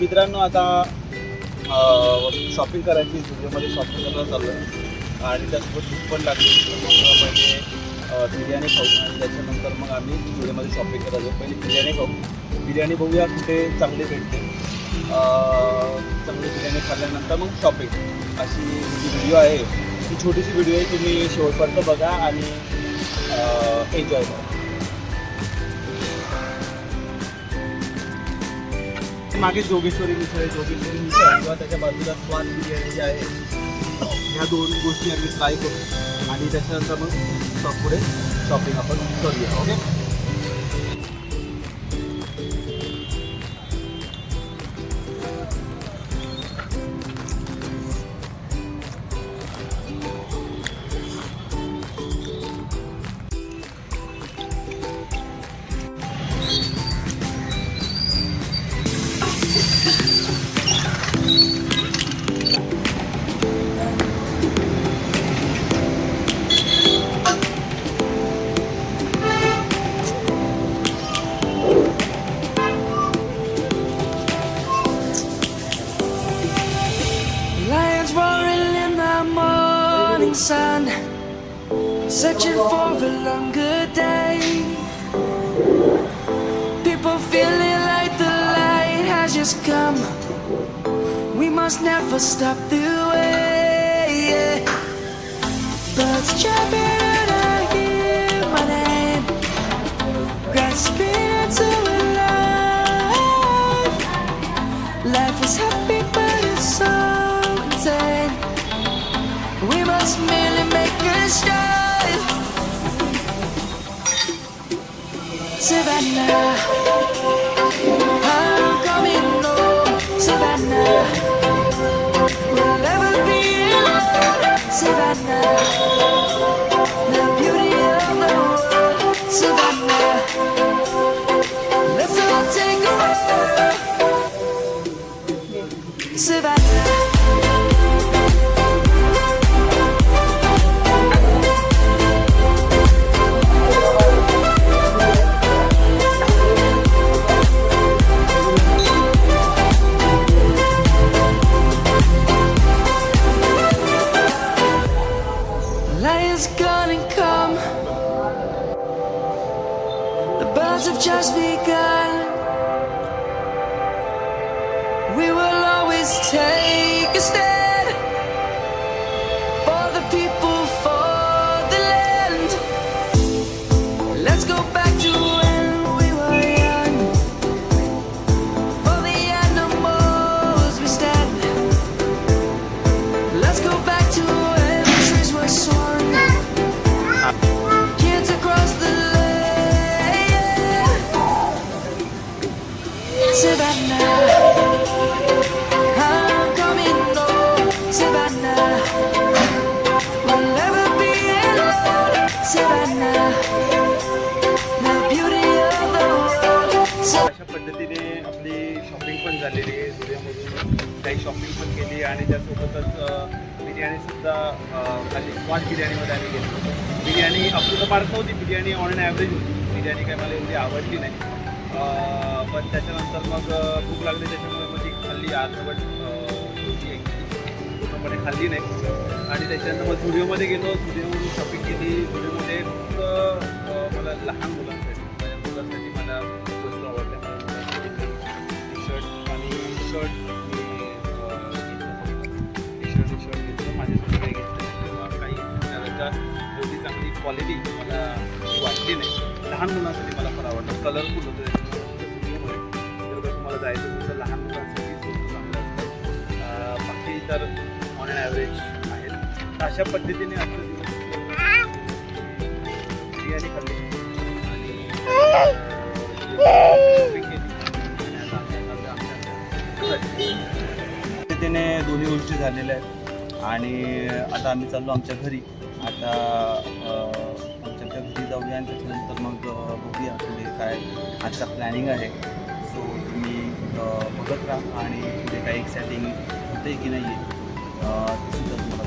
मित्रांनो आता शॉपिंग करायची स्टुडिओमध्ये शॉपिंग करायला चाललो आहे आणि त्यासोबत भूक पण लागली. पहिले बिर्याणी खाऊ आणि त्याच्यानंतर मग आम्ही स्टुडिओमध्ये शॉपिंग करायचो पहिले बिर्याणी खाऊ. बिर्याणी बघूया कुठे चांगली भेटते. चांगली बिर्याणी खाल्ल्यानंतर मग शॉपिंग अशी जी व्हिडिओ आहे ती छोटीशी व्हिडिओ आहे तुम्ही शेवटपर्यंत बघा आणि एन्जॉय करा. मागे जोगेश्वरी मिसळ आहे जोगेश्वरी मिसळ किंवा त्याच्या बाजूला स्वाद बिर्याणी जी आहे ह्या दोन गोष्टी आम्ही ट्राय करू. आणि त्याच्यानंतर मग शॉप पुढे शॉपिंग आपण करूया okay sun, searching for a longer day. People feeling like the light has just come. We must never stop the way. Birds chirping We must merely make a start. Savannah, I'm coming home. Oh, Savannah, we'll never be alone. Savannah, the beauty of the world. Savannah, let's all take a walk. Savannah. Lion's gonna come. The birds have just begun. We will always take a stand झालेली आहे. सूर्यामधून काही shopping पण केली आणि त्यासोबतच बिर्याणीसुद्धा खाली spot बिर्याणीमध्ये आम्ही घेतली बिर्याणी अपूर्ण मार्क नव्हती बिर्याणी ऑन अँड ॲव्हरेज होती. बिर्याणी काय मला एवढी आवडली नाही. पण त्याच्यानंतर मग भूक लागली त्याच्यामुळे मग ती खाल्ली. आजवट पूर्णपणे खाल्ली नाही. आणि त्याच्यानंतर मग झुडिओमध्ये गेलो. स्टुडिओमध्ये शॉपिंग केली. स्टुडिओमध्ये फक्त मला लहान मुलांचं शर्ट टी शर्ट शर्ट घेतलं माझ्यासाठी काही घेतलं किंवा काही त्याच्या एवढी चांगली क्वालिटी मला वाटली नाही. लहान मुलांसाठी मला फार आवडतं कलरफुल होतं जर मला जायचं असेल तर लहान मुलांसाठी खूप चांगलं असतं. बाकी तर ऑन ॲव्हरेज आहेत. अशा पद्धतीने आजचा दिवस बिर्याणी खाल्ली आणि आमच्या त्याने दोन्ही गोष्टी झालेल्या आहेत. आणि आता आम्ही चाललो आमच्या घरी. आता आमच्या त्या घरी जाऊया आणि त्याच्यानंतर मग बघूया पुढे काय आजचा प्लॅनिंग आहे. सो तुम्ही बघत राहा आणि पुढे काही एक्सायटिंग होते की नाही आहे सुद्धा